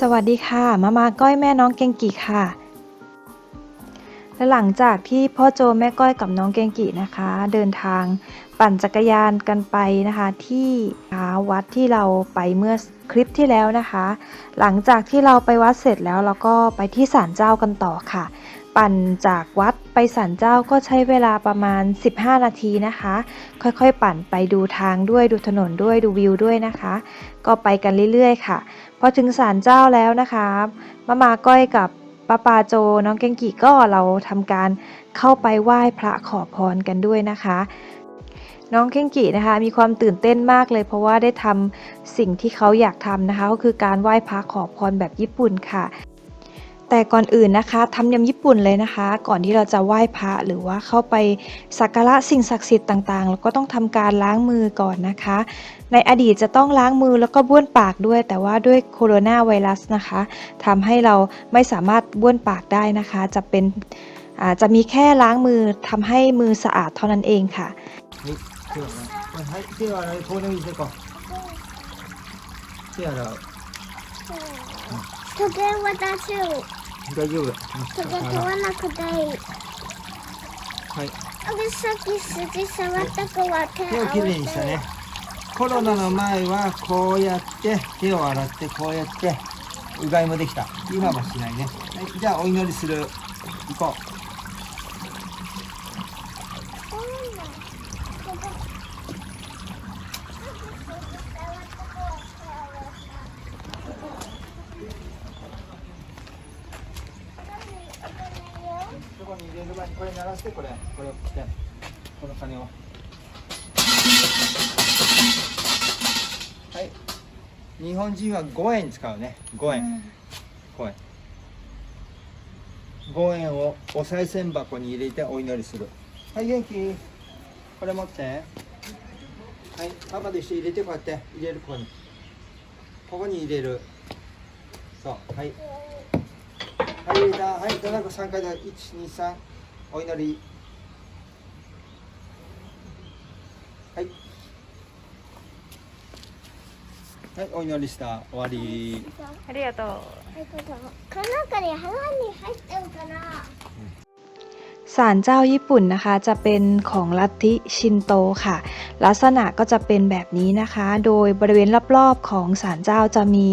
สวัสดีค่ะ มามาก้อยแม่น้องเกงกิค่ะ และหลังจากที่พ่อโจแม่ก้อยกับน้องเกงกินะคะ เดินทางปั่นจักรยานกันไปนะคะ ที่วัดที่เราไปเมื่อคลิปที่แล้วนะคะ หลังจากที่เราไปวัดเสร็จแล้วเราก็ไปที่ศาลเจ้ากันต่อค่ะ ปั่นจากวัดไปศาลเจ้าก็ใช้เวลาประมาณ 15 นาทีนะคะ ค่อยๆ ปั่นไปดูทางด้วยดูถนนด้วยดูวิวด้วยนะคะ ก็ไปกันเรื่อยๆ ค่ะ พอถึงศาลเจ้าแล้วนะคะมามาก้อยกับป้าปาโจน้องเกงกิก็เราทำการเข้าไปไหว้พระขอพรกันด้วยนะคะน้องเกงกินะคะมีความตื่นเต้นมากเลยเพราะว่าได้ทำสิ่งที่เขาอยากทำนะคะ ก็คือการไหว้พระขอพรแบบญี่ปุ่นค่ะ แต่ก่อนอื่นนะคะทำยำญี่ปุ่นเลยนะคะ ก่อนที่เราจะไหว้พระหรือว่าเข้าไปสักการะสิ่งศักดิ์สิทธิ์ต่างๆเราก็ต้องทำการล้างมือก่อนนะคะ ในอดีตจะต้องล้างมือแล้วก็บ้วนปากด้วย แต่ว่าด้วยโคโรนาไวรัสนะคะทำให้เราไม่สามารถบ้วนปากได้นะคะ จะเป็นอ่าจะมีแค่ล้างมือทำให้มือสะอาดเท่านั้นเองค่ะ 手を洗うはい手を洗いこうでもいいですか手洗う時計渡しを 大丈夫時計取らなくていい。はい。私さっき筋触ったから手手をきれいにしたねコロナの前はこうやって手を洗ってこうやってうがいもできた。今はしないね、はい、じゃあお祈りする。行こうそこにこれ鳴らしてこれこれを切ってこの鐘を。はい。日本人は5円使うね。5円、5円。5円をお賽銭箱に入れてお祈りする。はい元気？これ持って。はいパパと一緒に入れてこうやって入れるここに。ここに入れる。そうはい。はい入れたはいどなく3回だ123お祈り。はい。はいお祈りした終わり。ありがとう。この中に腹に入ってるかな ศาลเจ้าญี่ปุ่นนะคะจะเป็นของลัทธิชินโตค่ะ ลักษณะก็จะเป็นแบบนี้นะคะ โดยบริเวณรอบๆของศาลเจ้าจะมี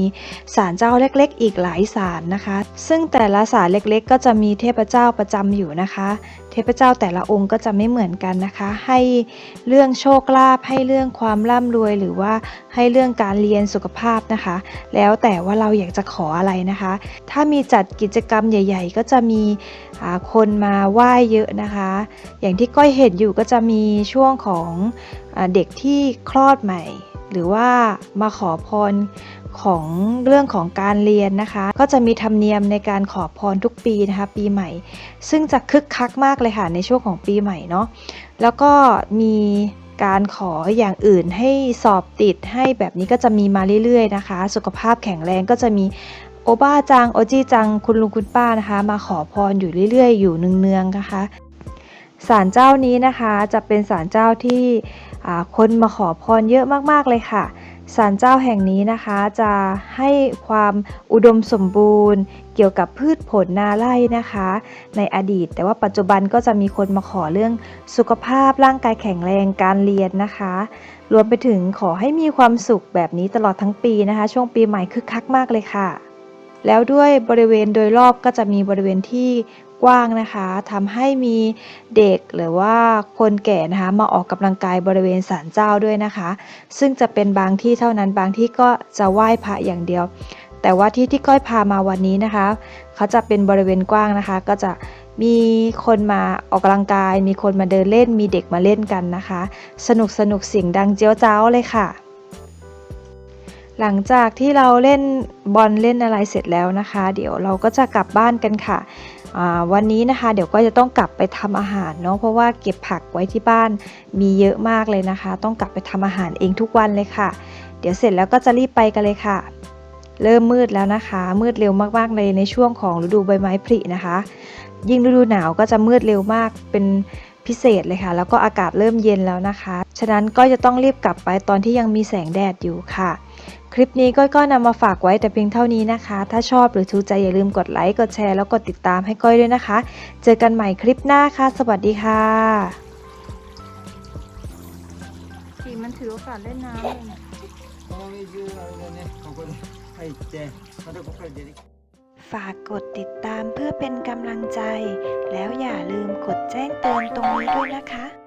ศาลเจ้าเล็กๆ อีกหลายศาลนะคะ ซึ่งแต่ละศาลเล็กๆ ก็จะมีเทพเจ้าประจำอยู่นะคะเทพเจ้าแต่ละองค์ก็จะไม่เหมือนกันนะคะ ให้เรื่องโชคลาภให้เรื่องความร่ำรวย หรือว่าให้เรื่องการเรียนสุขภาพนะคะ แล้วแต่ว่าเราอยากจะขออะไรนะคะ ถ้ามีจัดกิจกรรมใหญ่ ๆ ก็จะมีคนมาไหว้เยอะนะคะ อย่างที่ก้อยเห็นอยู่ก็จะมีช่วงของอเด็กที่คลอดใหม่ หรือว่ามาขอพร ของเรื่องของการเรียนนะคะ ก็จะมีธรรมเนียมในการขอพรทุกปีนะคะ ปีใหม่ ซึ่งจะคึกคักมากเลยค่ะในช่วงของปีใหม่เนาะแล้วก็มีการขออย่างอื่นให้สอบติดให้แบบนี้ก็จะมีมาเรื่อยๆนะคะ สุขภาพแข็งแรงก็จะมีโอบ้าจังโอจีจังคุณลุงคุณป้านะคะ มาขอพรอยู่เรื่อยๆ อยู่เนืองๆนะคะศาลเจ้านี้นะคะจะเป็นศาลเจ้าที่คนมาขอพรเยอะมากๆเลยค่ะ ศาลเจ้าแห่งนี้นะคะจะให้ความอุดมสมบูรณ์ เกี่ยวกับพืชผลนาไร่นะคะ ในอดีต แต่ว่าปัจจุบันก็จะมีคนมาขอเรื่องสุขภาพร่างกายแข็งแรงการเรียนนะคะ รวมไปถึงขอให้มีความสุขแบบนี้ตลอดทั้งปีนะคะ ช่วงปีใหม่คึกคักมากเลยค่ะแล้วด้วยบริเวณโดยรอบก็จะมีบริเวณที่ กว้างนะคะทำให้มีเด็กหรือว่าคนแก่นะคะมาออกกำลังกายบริเวณศาลเจ้าด้วยนะคะ ซึ่งจะเป็นบางที่เท่านั้นบางที่ก็จะไหว้พระอย่างเดียว แต่ว่าที่ที่ก้อยพามาวันนี้นะคะ เขาจะเป็นบริเวณกว้างนะคะ ก็จะมีคนมาออกกำลังกาย มีคนมาเดินเล่น มีเด็กมาเล่นกันนะคะ สนุกสนุกเสียงดังเจียวเจ้าเลยค่ะ หลังจากที่เราเล่นบอลเล่นอะไรเสร็จแล้วนะคะ เดี๋ยวเราก็จะกลับบ้านกันค่ะวันนี้นะคะเดี๋ยวก็จะต้องกลับไปทำอาหารเนาะเพราะว่าเก็บผักไว้ที่บ้านมีเยอะมากเลยนะคะ ต้องกลับไปทำอาหารเองทุกวันเลยค่ะ เดี๋ยวเสร็จแล้วก็จะรีบไปกันเลยค่ะ เริ่มมืดแล้วนะคะ มืดเร็วมากๆเลยในช่วงของฤดูใบไม้ผลินะคะ ยิ่งฤดูหนาวก็จะมืดเร็วมากเป็นพิเศษเลยค่ะ แล้วก็อากาศเริ่มเย็นแล้วนะคะ ฉะนั้นก็จะต้องรีบกลับไปตอนที่ยังมีแสงแดดอยู่ค่ะ คลิปนี้ก้อยก็นำมาฝากไว้แต่เพียงเท่านี้นะคะ ถ้าชอบหรือถูกใจอย่าลืมกดไลค์ กดแชร์ แล้วกดติดตามให้ก้อยด้วยนะคะ เจอกันใหม่คลิปหน้าค่ะ สวัสดีค่ะสีมันถือโอกาสเล่นน้ำฝากกดติดตามเพื่อเป็นกำลังใจ แล้วอย่าลืมกดแจ้งเตือนตรงนี้ด้วยนะคะ